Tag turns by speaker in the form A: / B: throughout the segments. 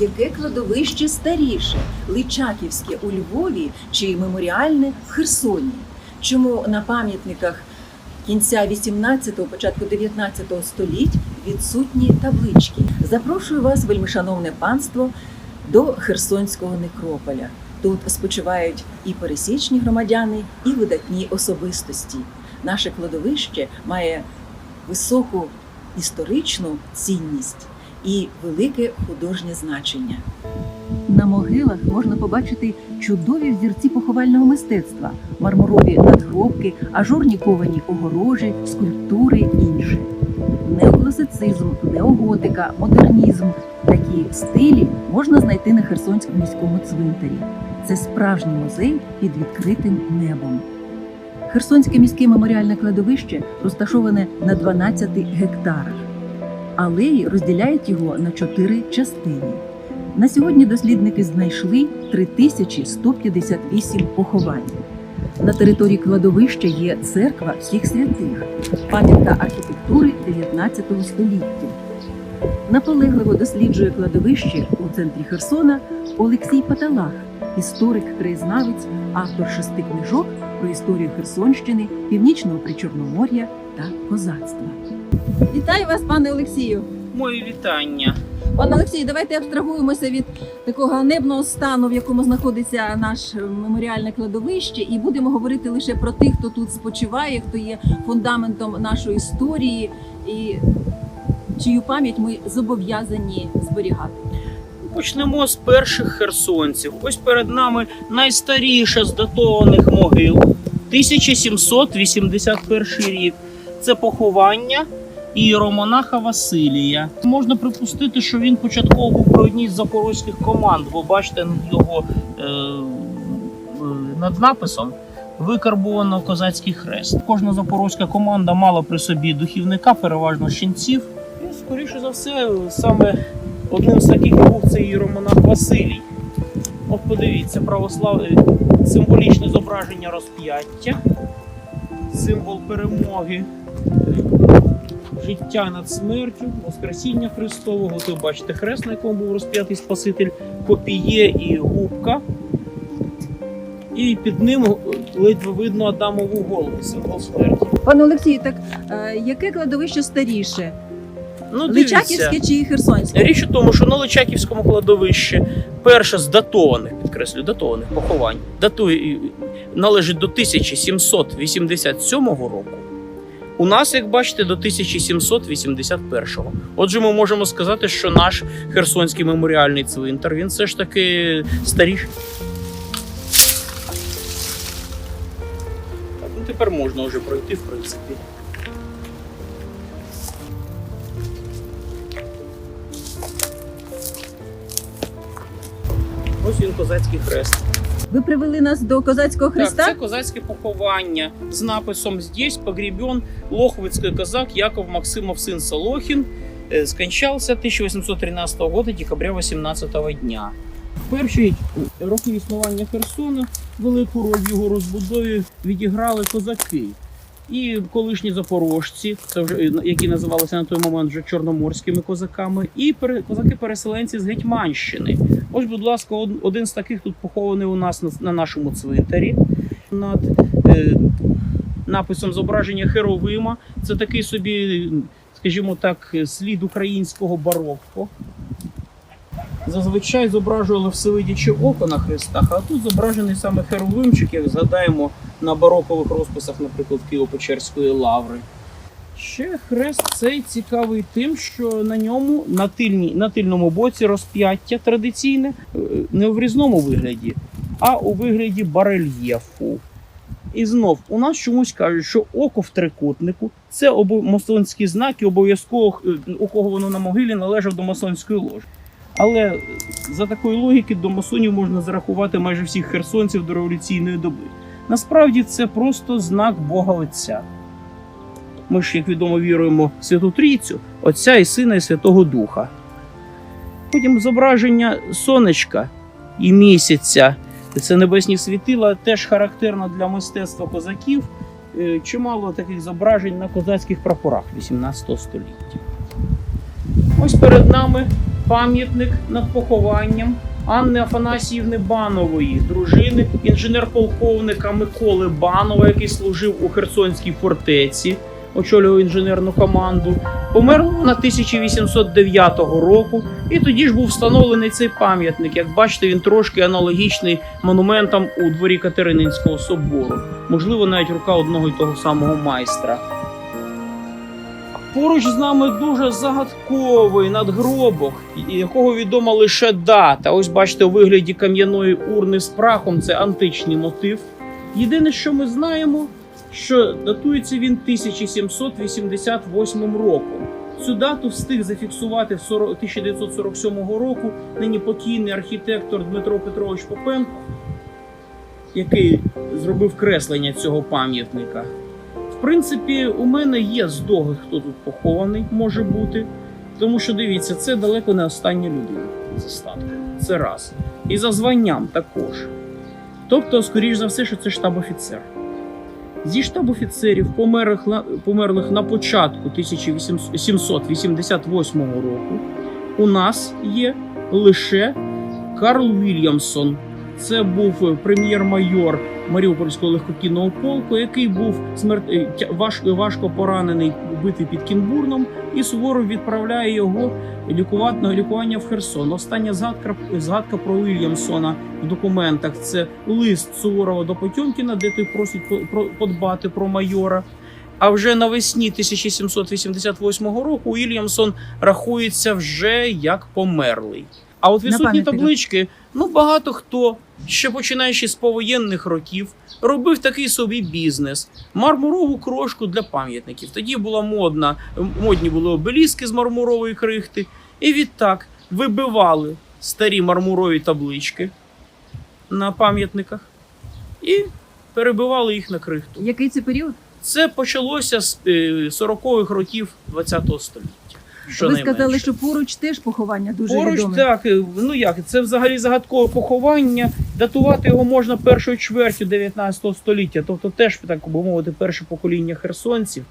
A: яке кладовище старіше Личаківське у Львові чи меморіальне в Херсоні? Чому на пам'ятниках кінця 18-го, початку 19-го століть відсутні таблички? Запрошую вас, вельмишановне панство, до Херсонського некрополя. Тут спочивають і пересічні громадяни, і видатні особистості. Наше кладовище має високу історичну цінність і велике художнє значення. На могилах можна побачити чудові взірці поховального мистецтва, мармурові надгробки, ажурні ковані огорожі, скульптури інше. Неокласицизм, неоготика, модернізм такі стилі можна знайти на Херсонському міському цвинтарі. Це справжній музей під відкритим небом. Херсонське міське меморіальне кладовище розташоване на 12 гектарах. Алеї розділяють його на чотири частини. На сьогодні дослідники знайшли 3158 поховань. На території кладовища є церква всіх святих, пам'ятка архітектури 19 століття. Наполегливо досліджує кладовище у центрі Херсона Олексій Паталах, історик, краєзнавець, автор шести книжок про історію Херсонщини, північного причорномор'я та козацтва. Вітаю вас, пане Олексію.
B: Мої вітання.
A: Пане Олексію, давайте абстрагуємося від такого ганебного стану, в якому знаходиться наше меморіальне кладовище, і будемо говорити лише про тих, хто тут спочиває, хто є фундаментом нашої історії і чию пам'ять ми зобов'язані зберігати.
B: Почнемо з перших херсонців. Ось перед нами найстаріша з датованих могил 1781 рік. Це поховання іеромонаха Василія. Можна припустити, що він початково був при одній з запорозьких команд, бо бачите його е, е, над написом. Викарбовано козацький хрест. Кожна запорозька команда мала при собі духівника, переважно щенців. І, скоріше за все, саме одним з таких був цей іеромонах Василій. От подивіться, православне символічне зображення розп'яття, символ перемоги, життя над смертю, Воскресіння Христового. Тут бачите хрест, на якому був розп'ятий Спаситель, копіє і губка. І під ним ледве видно Адамову голову, символ смерті.
A: Пане Олексію, так е, яке кладовище старіше?
B: Ну, дивіться.
A: Личаківське чи Херсонське?
B: Річ у тому, що на Личаківському кладовищі перше з датованих, підкреслю, датованих поховань датує, належить до 1787 року. У нас, як бачите, до 1781-го. Отже, ми можемо сказати, що наш Херсонський меморіальний цвинтар він все ж таки старіший. Так, ну тепер можна вже пройти, в принципі. Ось він козацький хрест.
A: Ви привели нас до козацького хреста?
B: Так, це козацьке поховання з написом «Здесь погребен лохвицький козак Яков Максимов син Солохін. Е, Скончався 1813 года, декабря 18 дня. Перші роки існування Херсона велику роль в його розбудові відіграли козаки. І колишні запорожці, це вже які називалися на той момент вже чорноморськими козаками, і пере- козаки-переселенці з Гетьманщини. Ось, будь ласка, один з таких тут похований у нас на, на нашому цвинтарі над е, написом зображення Херовима. Це такий собі, скажімо так, слід українського барокко. Зазвичай зображували всевидяче око на хрестах, а тут зображений саме Херовимчик, як згадаємо на барокових розписах, наприклад, Києво-Печерської лаври. Ще хрест цей цікавий тим, що на ньому на, тильній, на тильному боці розп'яття традиційне е, не в різному вигляді, а у вигляді барельєфу. І знов у нас чомусь кажуть, що око в трикутнику це масонські знаки, обов'язково е, у кого воно на могилі належав до масонської ложі. Але е, за такої логіки до масонів можна зарахувати майже всіх херсонців до революційної доби. Насправді це просто знак Бога Отця. Ми ж, як відомо, віруємо в Святу Трійцю, Отця і Сина і Святого Духа. Потім зображення сонечка і місяця. Це небесні світила, теж характерно для мистецтва козаків. Е, Чимало таких зображень на козацьких прапорах 18 століття. Ось перед нами пам'ятник над похованням Анни Афанасіївни Банової, дружини інженер-полковника Миколи Банова, який служив у Херсонській фортеці, очолював інженерну команду. Померла вона 1809 року, і тоді ж був встановлений цей пам'ятник. Як бачите, він трошки аналогічний монументам у дворі Катерининського собору. Можливо, навіть рука одного й того самого майстра. Поруч з нами дуже загадковий надгробок, якого відома лише дата. Ось бачите, у вигляді кам'яної урни з прахом це античний мотив. Єдине, що ми знаємо, що датується він 1788 роком. Цю дату встиг зафіксувати в 40 1947 року нині покійний архітектор Дмитро Петрович Попенко, який зробив креслення цього пам'ятника. В принципі, у мене є здогад, хто тут похований може бути. Тому що дивіться, це далеко не остання людина за статком. Це раз. І за званням також. Тобто, скоріш за все, що це штаб-офіцер. Зі штаб-офіцерів, померлих померлих на початку 1788 року, у нас є лише Карл Вільямсон. Це був прем'єр-майор Маріупольського легкокінного полку, який був смерт... е, важко, важко поранений, битий під Кінбурном, і Суворов відправляє його лікувати на лікування в Херсон. Остання згадка, згадка про Вільямсона в документах це лист Суворова до Потьомкіна, де той просить по- подбати про майора. А вже навесні 1788 року Вільямсон рахується вже як померлий. А от відсутні таблички, ну багато хто, ще починаючи з повоєнних років, робив такий собі бізнес. Мармурову крошку для пам'ятників. Тоді була модна, модні були обеліски з мармурової крихти. І відтак вибивали старі мармурові таблички на пам'ятниках і перебивали їх на крихту.
A: Який це період?
B: Це почалося з е, 40-х років ХХ століття.
A: Ви
B: щонайменше.
A: сказали, що поруч теж поховання дуже
B: Поруч
A: відоме.
B: так, е, ну як, це взагалі загадкове поховання. Датувати його можна першою чвертю 19 століття, тобто теж, так би мовити, перше покоління херсонців,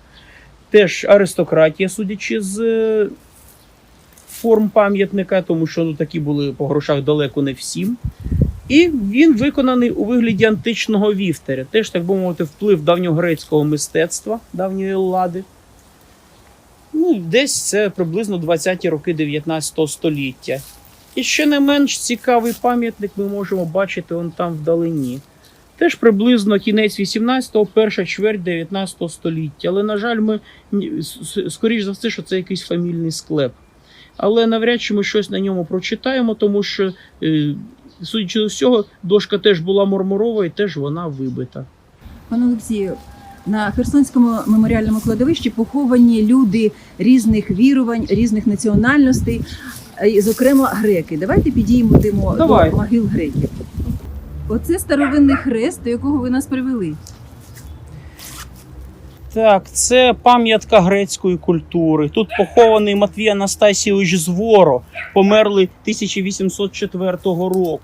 B: теж аристократія, судячи з е, форм пам'ятника, тому що ну, такі були по грошах далеко не всім. І він виконаний у вигляді античного вівтаря. Теж, так би мовити, вплив давньогрецького мистецтва, давньої Еллади. Ну, десь це приблизно 20-ті роки 19 століття. І ще не менш цікавий пам'ятник ми можемо бачити он там вдалині. Теж приблизно кінець 18-го, перша чверть 19 століття. Але, на жаль, ми скоріш за все, що це якийсь фамільний склеп. Але навряд чи ми щось на ньому прочитаємо, тому що, е, судячи з всього, дошка теж була мармурова і теж вона вибита.
A: Пане Олексію, на Херсонському меморіальному кладовищі поховані люди різних вірувань, різних національностей, е, зокрема греки. Давайте підіймемо
B: Давай.
A: до могил греків. Оце старовинний хрест, до якого ви нас привели.
B: Так, це пам'ятка грецької культури. Тут похований Матвій Анастасійович Зворо, померли 1804 року.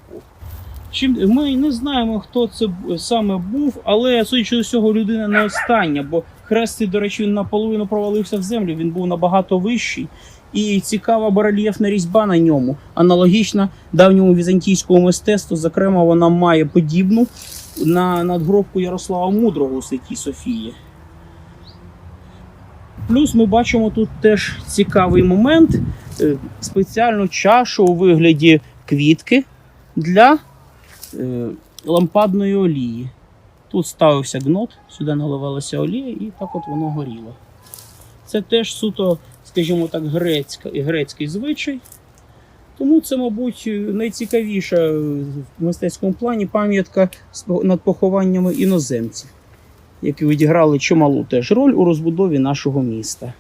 B: Чим ми не знаємо, хто це саме був, але судячи з усього, людина не остання, бо хрест, цей, до речі, він наполовину провалився в землю. Він був набагато вищий. І цікава барельєфна різьба на ньому, аналогічна давньому візантійському мистецтву. Зокрема, вона має подібну на надгробку Ярослава Мудрого у Святій Софії. Плюс ми бачимо тут теж цікавий момент: е, спеціальну чашу у вигляді квітки для лампадної олії. Тут ставився гнот, сюди наливалася олія, і так от воно горіло. Це теж суто, скажімо так, грецька, грецький звичай. Тому це, мабуть, найцікавіша е, в мистецькому плані пам'ятка над похованнями іноземців які відіграли чималу теж роль у розбудові нашого міста.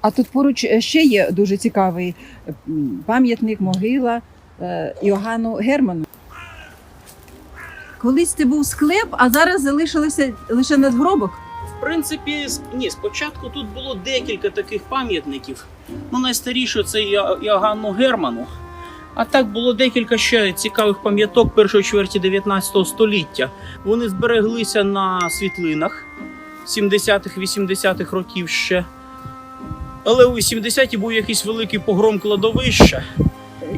A: А тут поруч е, ще є дуже цікавий е, пам'ятник, могила е, Йоганну Герману. Колись це був склеп, а зараз залишилося лише надгробок.
B: В принципі, ні, спочатку тут було декілька таких пам'ятників. Ну, найстаріше це Я- Іоганну Герману. А так було декілька ще цікавих пам'яток першої чверті 19 століття. Вони збереглися на світлинах 70-х, 80-х років ще. Але у 80-ті був якийсь великий погром кладовища,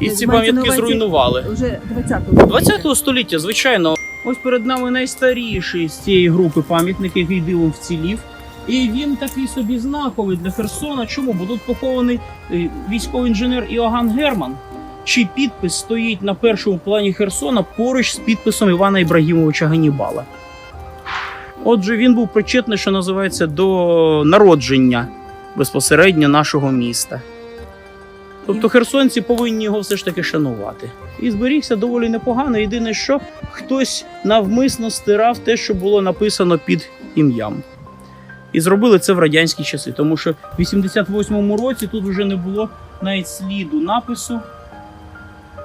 B: і ці пам'ятки зруйнували.
A: Вже 20-го.
B: 20 століття, звичайно. Ось перед нами найстаріший з цієї групи пам'ятник, який дивом вцілів. І він такий собі знаковий для Херсона. Чому? Бо тут похований е, військовий інженер Іоганн Герман, чий підпис стоїть на першому плані Херсона поруч з підписом Івана Ібрагімовича Ганнібала. Отже, він був причетний, що називається, до народження безпосередньо нашого міста. Тобто херсонці повинні його все ж таки шанувати. І зберігся доволі непогано. Єдине, що хтось навмисно стирав те, що було написано під ім'ям. І зробили це в радянські часи, тому що в 88-му році тут вже не було навіть сліду напису.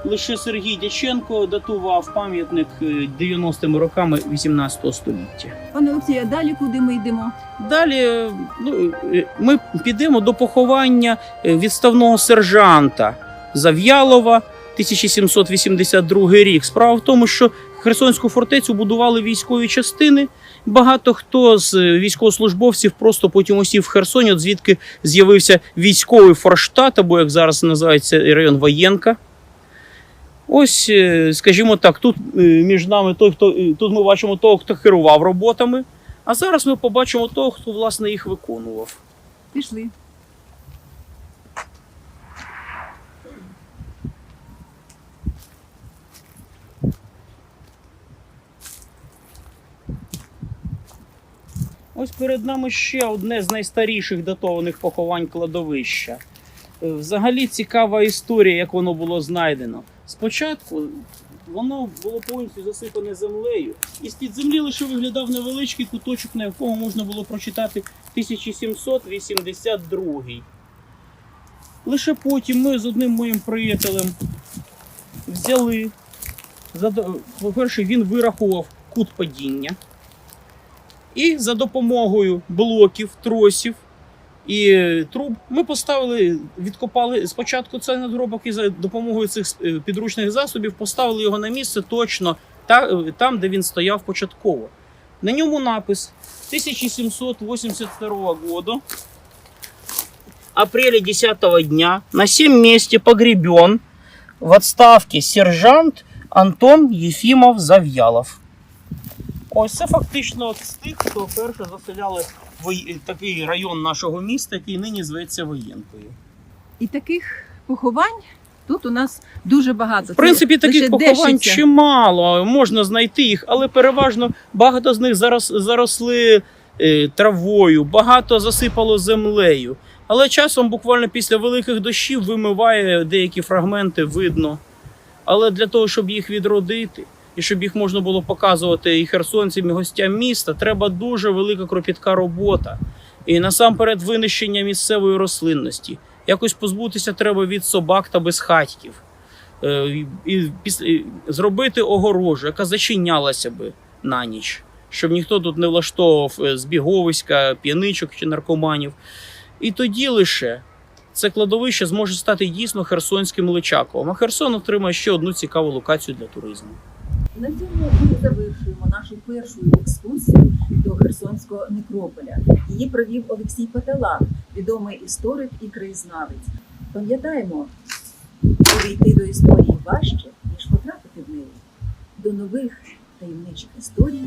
B: Лише Сергій Дяченко датував пам'ятник е, 90-ми роками 18 століття.
A: Пане Олексію, а далі куди ми йдемо?
B: Далі ну, е, ми підемо до поховання е, відставного сержанта Зав'ялова, 1782 рік. Справа в тому, що Херсонську фортецю будували військові частини. Багато хто з е, військовослужбовців просто потім осів в Херсоні, от звідки з'явився військовий форштат, або як зараз називається район Воєнка. Ось, е, скажімо так, тут е, між нами той, хто е, тут ми бачимо того, хто керував роботами. А зараз ми побачимо того, хто власне їх виконував.
A: Пішли.
B: Ось перед нами ще одне з найстаріших датованих поховань кладовища. Взагалі цікава історія, як воно було знайдено. Спочатку воно було повністю засипане землею, і з-під землі лише виглядав невеличкий куточок, на якому можна було прочитати 1782. Лише потім ми з одним моїм приятелем взяли. По-перше, він вирахував кут падіння. І за допомогою блоків, тросів і труб ми поставили, відкопали спочатку цей надгробок і за допомогою цих е, підручних засобів поставили його на місце точно е, там, де він стояв початково. На ньому напис 1782 года, апреля 10 дня, на сем месте погребен в отставке сержант Антон Єфімов Зав'ялов. Ось це фактично з тих, хто перше заселяли такий район нашого міста, який нині зветься Воєнкою.
A: І таких поховань тут у нас дуже багато.
B: В принципі, таких поховань
A: чим
B: чимало, можна знайти їх, але переважно багато з них зараз заросли е, травою, багато засипало землею. Але часом, буквально після великих дощів, вимиває деякі фрагменти, видно. Але для того, щоб їх відродити, і щоб їх можна було показувати і херсонцям, і гостям міста, треба дуже велика кропітка робота. І насамперед винищення місцевої рослинності. Якось позбутися треба від собак та безхатьків. Е, і- зробити огорожу, яка зачинялася би на ніч, щоб ніхто тут не влаштовував е, збіговиська, п'яничок чи наркоманів. І тоді лише це кладовище зможе стати дійсно херсонським личаковим. А Херсон отримає ще одну цікаву локацію для туризму.
A: На цьому ми завершуємо нашу першу екскурсію до Херсонського некрополя. Її провів Олексій Патала, відомий історик і краєзнавець. Пам'ятаємо, увійти до історії важче, ніж потрапити в неї. До нових таємничих історій.